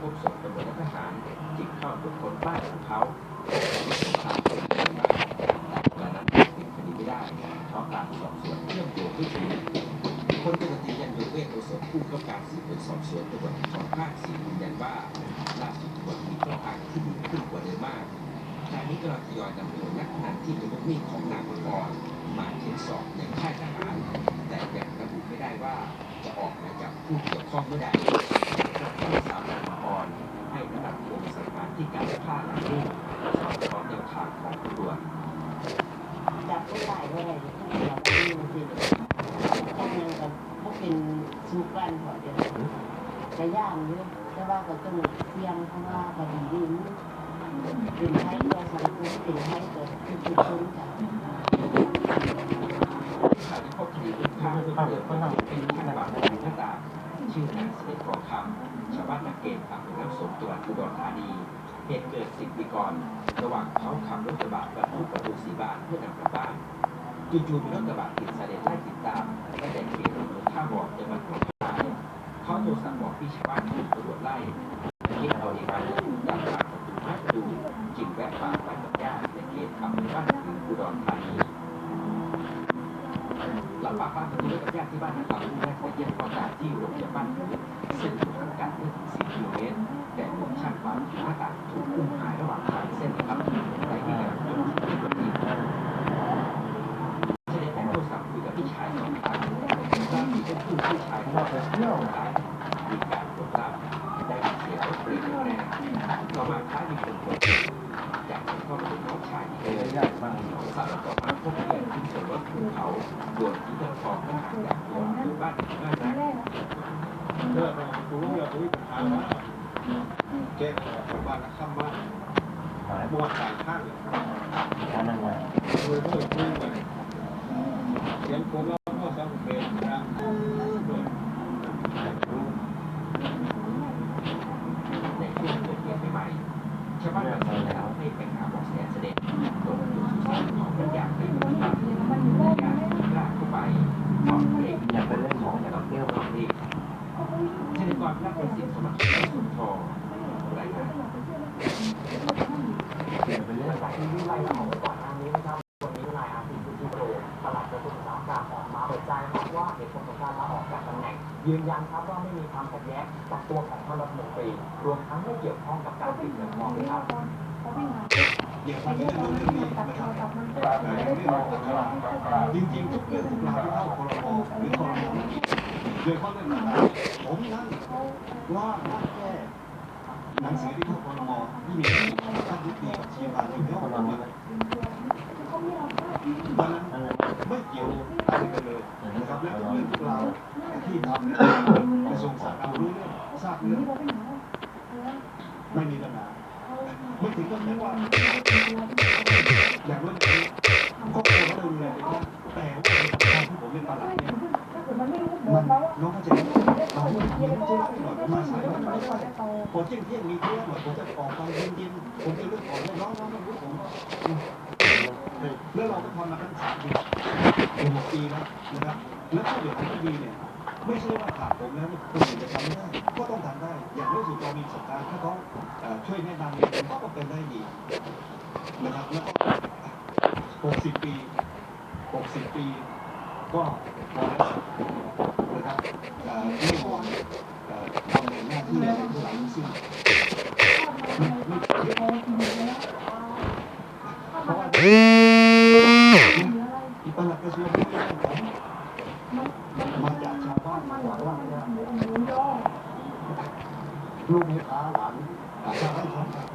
พบศพตำรวจและทหารจิกเข้าตรวจคนบ้านของเขาแต่นั้นเป็นคดีไม่ได้เพราะการสอบสวนเชื่อมโยงไม่ถึงคนปกติยันโยงเวทโอสถผู้กำกับการสืบสวนสอบสวนตำรวจภูธรภาคสี่ยืนยันว่าล่าสุดตำรวจมีข้ออ้างที่ดีขึ้นกว่าเดิมมากทางนี้กำลังทยอยนำตัวนักพนันที่เป็นลูกหนี้ของนางมังกรมาเค้นสอบในค่ายทหารแต่ยังระบุไม่ได้ว่าจะออกหมายจับผู้เกี่ยวข้องเมื่อใดที่สามนางมังกรให้น้สัมสังหารที่การฆ่าหลังลูกสอดคล้องแนวทางของตำรวจจับไม่ได้ก็ได้ที่เราไม่รู้สิถ้ายังกับพวกเป็นสู้กันพอจะจะย่างเยอะแต่ว่าก็ต้องเสี่ยงเพราะว่าคดีนี้เป็นให้ตัวสังคมเป็นให้ตัวทุกคนจ้ะ ข่าวที่พบคดีเป็นเพิ่มเติมเป็นตางชื่อนายสด็จกองคำชาวบ้านนักเกณฑ์อำเภอน้ำสมจังหวัดอุดรธานี เหตุเกิดสิบปีก่อน ระหว่างเขาขับรถกระบะบรรทุกประตูสีบานเพื่อนำกลับบ้านจู่ๆมีรถกระบะติดสายเดนไล่ติดตามและแต่เขตอำเภอท่าบ่อจังหวัดหนองคายเขาโทรสั่งบอกพี่ชาวบ้านให้ตำรวจไล่าติที่บ้านนะครับแม่ขาเยี่ยมความการที่โรงพยาบาลซึ่งอยู่ห่างกันไม่ถึง4กิโลเมตรแต่ผมช่างความหน้าตางถูกอุ้มหายระหว่างทางเส้นนะครับในที่กำลังอยู่ที่เกิดเหตุจะได้แต่โทรศัพท์คุยกับพี่ชายสองครั้งทราบที่เป็นผู้พี่ชายว่าไปเที่ยวหายมีการกดรับได้ยินเสียงรถเบรกแรงต่อมาคล้ายมีคนกดจากนั้นก็เป็นน้องชายที่เดิน สารต่อมาพบเพื่อนที่ เกิดรถภูเขาบวชที่เดินทองไม่ห่างจากตัวที่บ้านถึงบ้านนะเลิกไปกูรู้อย่าคุยปัญหาว่าแก้ไขบ้านละข้ามบ้านบวชสายข้างเลยคุยคุยคุยไปเสียงคนเราก็สังเกตนะเปิดรู้ ในช่วงเกิดเหตุใหม่ๆชาวบ้านบางส่วนแล้วไม่ไปหาเบาะแสเสด็จตรงจุดสุสานของพระยาไปปฏิบัติญาติที่ลากเข้าไปถอดเบรกอยากไปเล่นของแต่ต้องเที่ยวรอบนี้เช่นก่อนนักเป็น สมัครสุนทรรายงานเปลี่ยนไปเรื่อยจากที่วิไลเราออกไว้ก่อนหน้านี้นะครับวันนี้นายอาทิตย์สุธิโรปลัดกระทรวงอุตสาหกรรมออกมาเปิดใจครับว่าเหตุผลของการลาออกจากตำแหน่ง ยืนยันครับว่าไม่มีความขัดแย้งกับตัวของท่านรัฐมนตรีรวมทั้งไม่เกี่ยวข้องกับการติดเงินทองด้วยครับอย่าไปเรื่องนู้นเรื่องครับแต่เรื่องของจริงๆทุกเรื่องทุกราวที่เข้าคอรมอหรือคอรมอ โดยข้อเรื่องต่างๆผมนั่นว่านั่นแก้หนังสือที่เข้าคอรมที่มีท่านยุติกับเชีวายอยู่ในคอรมอวันนั้นไม่เกี่ยวอะไรกันเลยนะครับและทุกเรื่องทุกราที่ทำกระทรวงสาธารณสุขรู้เรื่องทราบเรื่องไม่มีปัญหาไม่ถึงกับว่าอย่านอย่างนี้ครอบครัวเขาดูแลเป็นว่าแต่ว่าในสำคัญที่ผมเป็นประหลัดเนี่ย มันน้องเข้าใจไหมเราไม่ทำให้เจ๊หน่อยผมมาสายมันไม่ได้พอเที่ยงเที่ยงมีเที่ยงหน่อยผมจะออกไปเย็นเย็นๆผมจะเลือกออกน้องน้องไม่รู้ผมแล้วเราก็ทำมาตั้งสามปีหกปีแล้วนะครับแล้วถ้าเกิดที่ดีเนี่ยไม่ใช่ว่าขาดผมแล้วคนอื่นจะทำไม่ได้ก็ต้องทำได้ อย่างรู้สึกเรามีประสบการณ์ถ้าเขาช่วยแนะนำเนี่ยเขาก็เป็นได้ดีนะครับแล้วก็หกสิบปีหกสิบปี ก็พอแล้วนะครับเอ่อไม่ขอเอ่อทำในหน้าที่อะไรเท่าไหร่ทั้งสิ้นเพราะว่าอีปลัดกระทรวงที่ไม่ได้ผมมาจากชาวบ้านหวังว่าลูกให้พาหลานอ่าชาวบ้านเขาครับ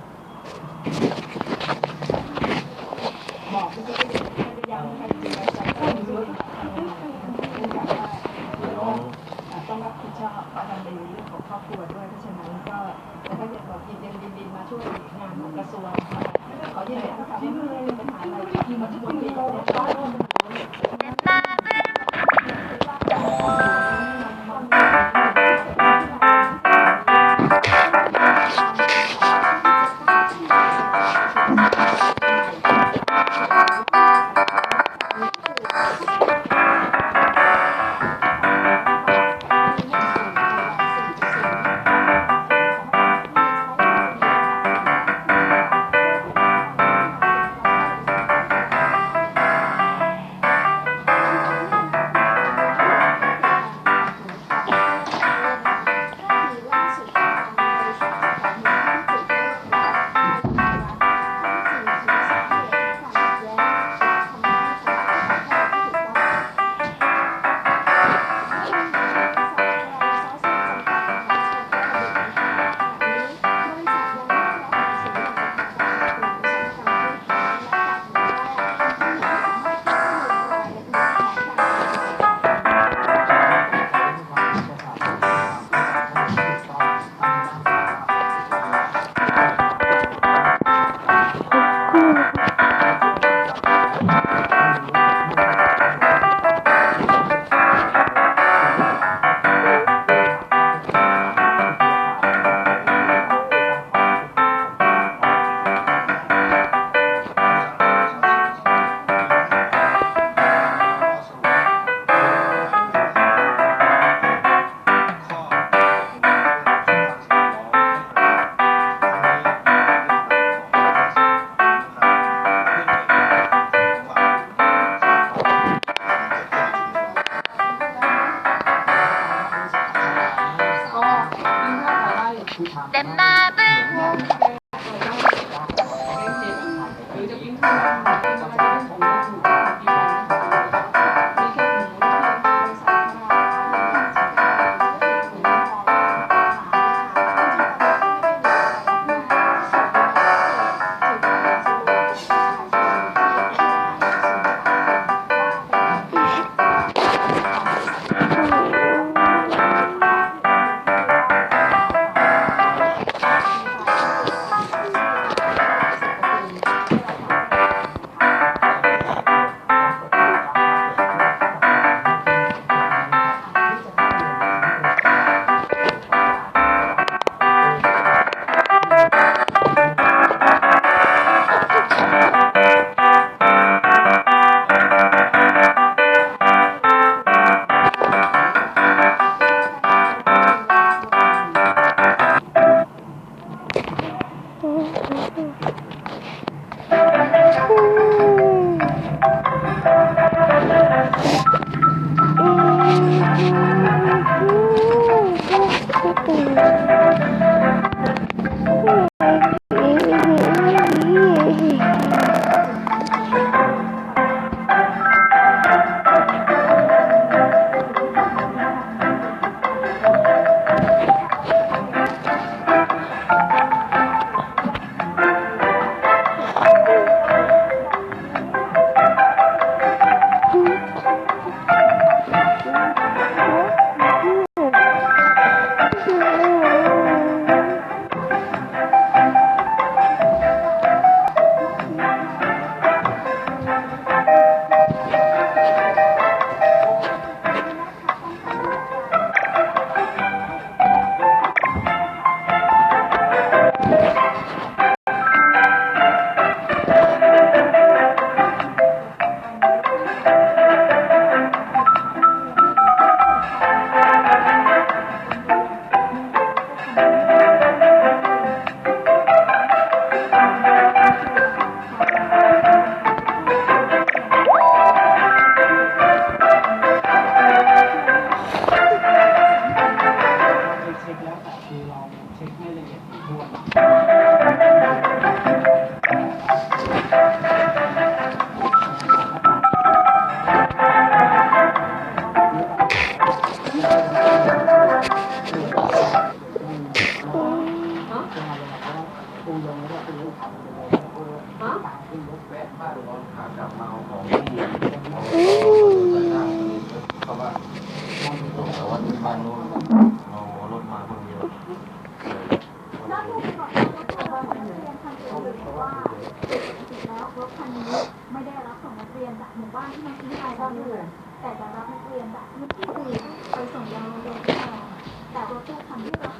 บอกที่จะยังไม่ได้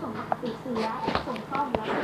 ส่งสิดเสื้อส่งซ่อมแล้ว